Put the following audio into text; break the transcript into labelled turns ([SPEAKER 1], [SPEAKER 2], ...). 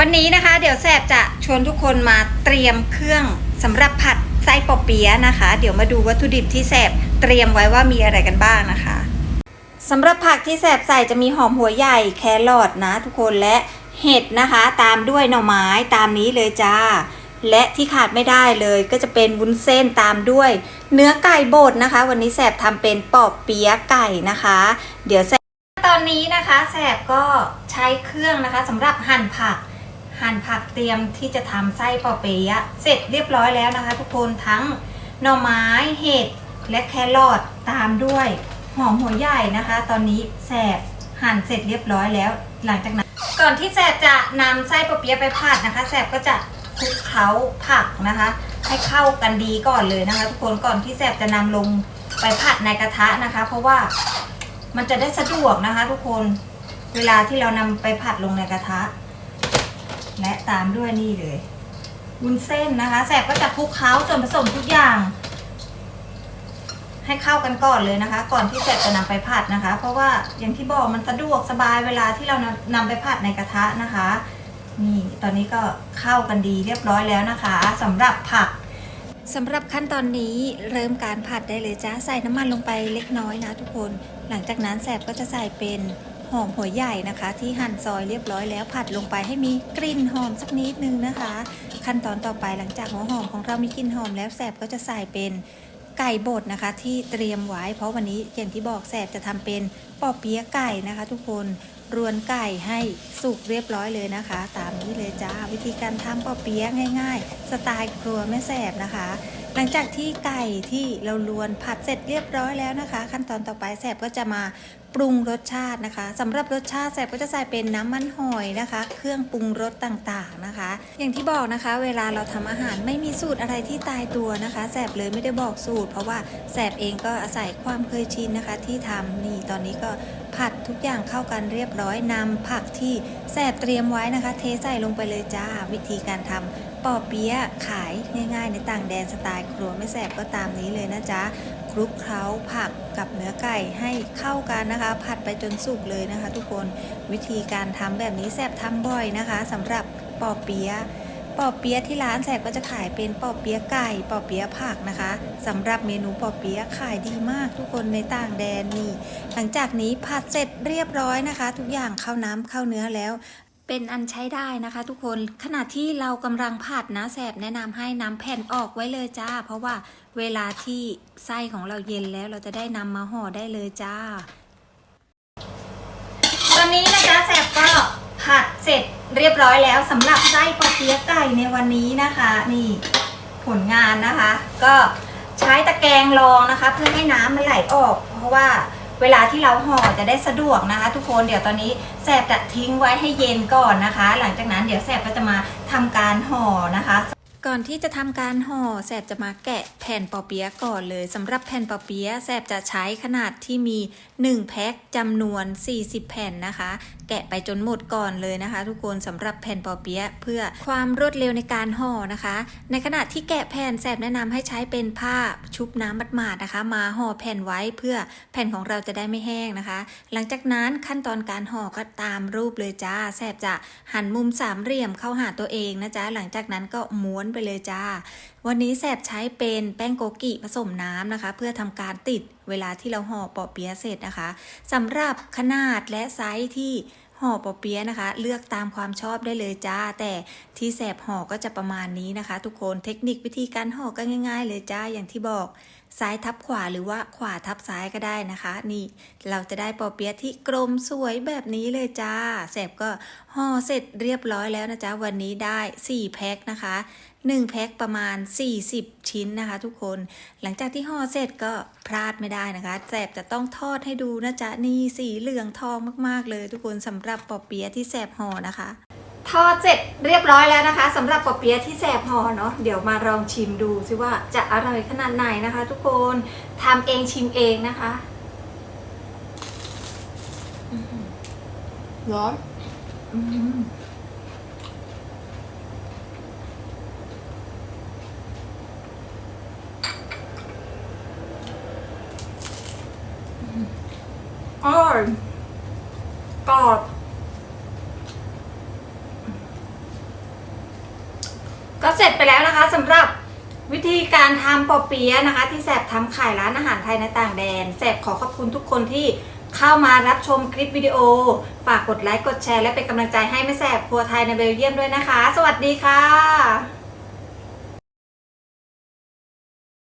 [SPEAKER 1] วันนี้นะคะ เดี๋ยวแสบจะชวนทุกคนมาเตรียมเครื่องสำหรับผัดไส้ปอเปี๊ยะนะคะ เดี๋ยวมาดูวัตถุดิบที่แสบเตรียมไว้ว่ามีอะไรกันบ้างนะคะสำหรับผักที่แสบใส่จะมีหอมหัวใหญ่แครอทนะ ทุกคนและเห็ดนะคะ ตามด้วยหน่อไม้ตามนี้เลยจ้า และที่ขาดไม่ได้เลยก็จะเป็นวุ้นเส้นตามด้วย เนื้อไก่บดนะคะ วันนี้แสบทำเป็นปอบเปี๊ยะไก่นะคะ เดี๋ยวแสบตอนนี้นะคะแสบก็ใช้เครื่องนะคะสำหรับหั่นผัก หั่นผักเตรียมที่จะทำไส้ปอเปี๊ยะเสร็จเรียบร้อยแล้วนะคะ ทุกคนทั้งหน่อไม้เห็ดและแครอทตามด้วยหอมหัวใหญ่นะคะ ตอนนี้แสบหั่นเสร็จเรียบร้อยแล้ว หลังจากนั้น ก่อนที่แสบจะนำไส้ปอเปี๊ยะไปผัดนะคะ แสบก็จะคลุกเคล้าผักนะคะ ให้เข้ากันดีก่อนเลยนะคะ ทุกคนก่อนที่แสบจะนำลงไปผัดในกระทะนะคะ เพราะว่ามันจะได้สะดวกนะคะ ทุกคนเวลาที่เรานำไปผัดลงในกระทะ และตามด้วยนี่เลยวุ้นเส้นนะคะแสบก็จะคลุกเคล้าส่วนผสมทุกอย่าง ให้เข้ากันก่อนเลยนะคะ ก่อนที่แสบจะนำไปผัดนะคะ เพราะว่าอย่างที่บอกมันสะดวกสบายเวลาที่เรานำไปผัดในกระทะนะคะ นี่ตอนนี้ก็เข้ากันดีเรียบร้อยแล้วนะคะสำหรับผักสำหรับขั้นตอนนี้เริ่มการผัดได้เลยจ้าใส่น้ำมันลงไปเล็กน้อยนะทุกคน หลังจากนั้นแสบก็จะใส่เป็น หอมหัวใหญ่นะคะ ที่หั่นซอยเรียบร้อยแล้วผัดลงไปให้มีกลิ่นหอมสักนิดนึงนะคะ ขั้นตอนต่อไปหลังจากหัวหอมของเรามีกลิ่นหอมแล้วแสบก็จะใส่เป็นไก่บดนะคะที่เตรียมไว้ เพราะวันนี้อย่างที่บอกแสบจะทำเป็นปอเปี๊ยะไก่นะคะ ทุกคนรวนไก่ให้สุกเรียบร้อยเลยนะคะ ตามนี้เลยจ้าวิธีการทำปอเปี๊ยะง่าย ๆ สไตล์ครัวแม่แสบนะคะ หลังจากที่ไก่ที่เราลวนผัดเสร็จเรียบร้อยแล้วนะคะ ขั้นตอนต่อไปแสบก็จะมาปรุงรสชาตินะคะสำหรับรสชาติแสบก็จะใส่เป็นน้ำมันหอยนะคะ เครื่องปรุงรสต่างๆนะคะ อย่างที่บอกนะคะ เวลาเราทำอาหารไม่มีสูตรอะไรที่ตายตัวนะคะแสบเลยไม่ได้บอกสูตร เพราะว่าแสบเองก็อาศัยความเคยชินนะคะ ที่ทำนี่ตอนนี้ก็ผัดทุกอย่างเข้ากันเรียบร้อยนำผักที่แสบเตรียมไว้นะคะ เทใส่ลงไปเลยจ้าวิธีการทำ ปอเปี๊ยะขายง่ายๆ ในต่างแดนสไตล์ครัวไม่แสบก็ตามนี้เลยนะจ๊ะคลุกเคล้าผักกับเนื้อไก่ให้เข้ากันนะคะ ผัดไปจนสุกเลยนะคะ ทุกคนวิธีการทำแบบนี้แสบทำบ่อยนะคะสำหรับปอเปี๊ยะปอเปี๊ยะที่ร้านแสบก็จะขายเป็นปอเปี๊ยะไก่ปอเปี๊ยะผักนะคะสำหรับเมนูปอเปี๊ยะขายดีมากทุกคนในต่างแดนนี่ หลังจากนี้ผัดเสร็จเรียบร้อยนะคะ ทุกอย่างเข้าน้ำเข้าเนื้อแล้ว เป็นอันใช้ได้นะคะ ทุกคนขณะที่เรากำลังผัดนะแสบแนะนำให้นำแผ่นออกไว้เลยจ้า เพราะว่าเวลาที่ไส้ของเราเย็นแล้วเราจะได้นำมาห่อได้เลยจ้า ตอนนี้นะคะแสบก็ผัดเสร็จเรียบร้อยแล้วสำหรับไส้ปอเปี๊ยะไก่ในวันนี้นะคะ นี่ผลงานนะคะ ก็ใช้ตะแกรงรองนะคะ เพื่อให้น้ำมันไหลออก เพราะว่า เวลาที่เราห่อจะได้สะดวกนะคะ ทุกคนเดี๋ยวตอนนี้แสบจะทิ้งไว้ให้เย็นก่อนนะคะ หลังจากนั้นเดี๋ยวแสบก็จะมาทำการห่อนะคะก่อนที่จะทำการห่อแสบจะมาแกะแผ่นปอเปี๊ยะก่อนเลยสำหรับแผ่นปอเปี๊ยะแสบจะใช้ขนาดที่มี 1 แพ็คจำนวน 40 แผ่นนะคะ แกะไปจนหมดก่อนเลยนะคะ ทุกคนสำหรับแผ่นปอเปี๊ยะเพื่อความรวดเร็วในการห่อนะคะ ในขณะที่แกะแผ่นแสบแนะนำให้ใช้เป็นผ้าชุบน้ำมัดหมาดๆนะคะ มาห่อแผ่นไว้เพื่อแผ่นของเราจะได้ไม่แห้งนะคะ หลังจากนั้นขั้นตอนการห่อก็ตามรูปเลยจ้าแสบจะหันมุมสามเหลี่ยมเข้าหาตัวเองนะจ๊ะหลังจากนั้นก็ม้วนไปเลยจ้า วันนี้แสบใช้เป็นแป้งโกกิผสมน้ำนะคะ เพื่อทำการติดเวลาที่เราห่อปอเปี๊ยะเสร็จนะคะสำหรับขนาดและไซส์ที่ห่อปอเปี๊ยะนะคะ เลือกตามความชอบได้เลยจ้า แต่ที่แสบห่อก็จะประมาณนี้นะคะ ทุกคนเทคนิควิธีการห่อก็ง่าย ๆ เลยจ้าอย่างที่บอกซ้ายทับขวาหรือว่าขวาทับซ้ายก็ได้นะคะ นี่เราจะได้ปอเปี๊ยะที่กลมสวยแบบนี้เลยจ้าแสบก็ห่อเสร็จเรียบร้อยแล้วนะจ๊ะวันนี้ได้ 4 แพ็คนะคะ 1แพ็คประมาณ 40 ชิ้นนะคะ ทุกคน หลังจากที่ห่อเสร็จก็พลาดไม่ได้นะคะแสบจะต้องทอดให้ดูนะจ๊ะนี่สีเหลืองทองมากๆเลย ทุกคนสำหรับปอเปี๊ยะที่แสบห่อนะคะ ทอดเสร็จเรียบร้อยแล้วนะคะสำหรับปอเปี๊ยะที่แสบห่อเนาะเดี๋ยวมาลองชิมดูซิว่าจะอร่อยขนาดไหนนะคะ ทุกคนทำเองชิมเองนะคะ
[SPEAKER 2] ร้อน
[SPEAKER 1] อร่อยกรอบก็เสร็จไปแล้วนะคะสำหรับวิธีการทำปอเปี๊ยะนะคะ ที่แสบทำขายร้านอาหารไทยในต่างแดนแสบขอขอบคุณทุกคนที่เข้ามารับชมคลิปวิดีโอ ฝากกดไลค์กดแชร์ และเป็นกำลังใจให้แม่แสบครัวไทยในเบลเยียมด้วยนะคะ สวัสดีค่ะ